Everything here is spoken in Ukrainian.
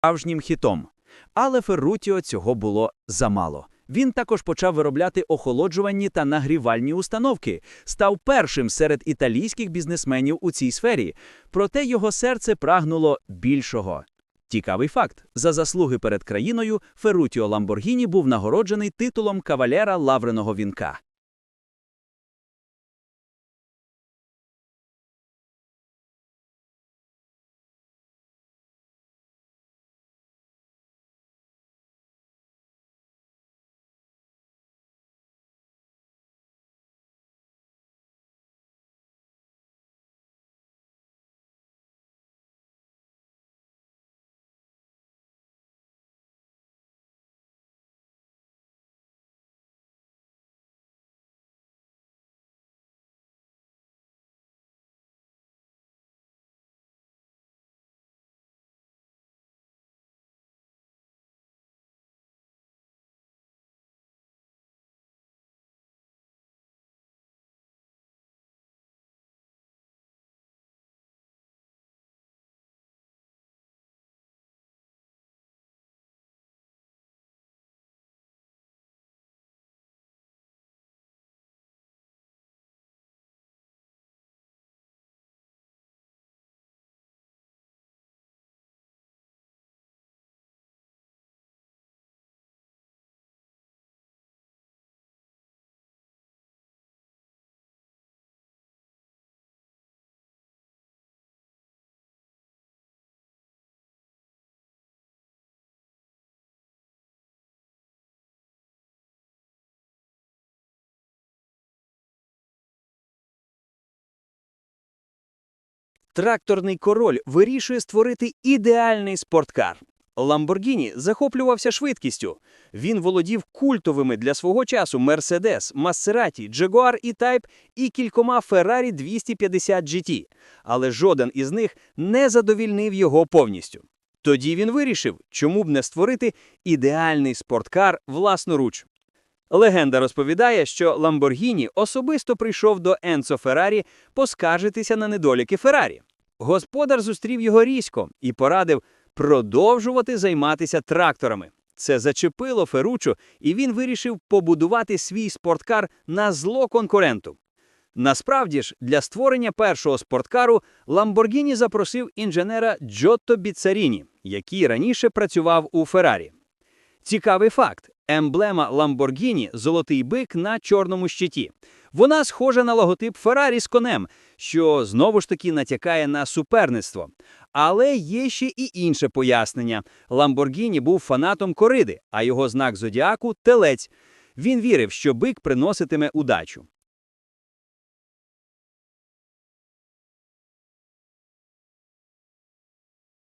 справжнім хітом. Але Феррутіо цього було замало. Він також почав виробляти охолоджувальні та нагрівальні установки, став першим серед італійських бізнесменів у цій сфері, проте його серце прагнуло більшого. Цікавий факт: за заслуги перед країною Феррутіо Ламборгіні був нагороджений титулом кавалера Лавреного вінка. Тракторний король вирішує створити ідеальний спорткар. Ламборгіні захоплювався швидкістю. Він володів культовими для свого часу Мерседес, Массераті, Джегуар і Тайп і кількома Феррарі 250 GT, але жоден із них не задовільнив його повністю. Тоді він вирішив, чому б не створити ідеальний спорткар власноруч. Легенда розповідає, що Ламборгіні особисто прийшов до Енцо Феррарі поскаржитися на недоліки Феррарі. Господар зустрів його різко і порадив продовжувати займатися тракторами. Це зачепило Ферручо, і він вирішив побудувати свій спорткар на зло конкуренту. Насправді ж, для створення першого спорткару Ламборгіні запросив інженера Джотто Біцаріні, який раніше працював у Феррарі. Цікавий факт: емблема Ламборгіні золотий бик на чорному щиті. Вона схожа на логотип Феррарі з конем, що знову ж таки натякає на суперництво. Але є ще і інше пояснення: Ламборгіні був фанатом кориди, а його знак зодіаку телець. Він вірив, що бик приноситиме удачу.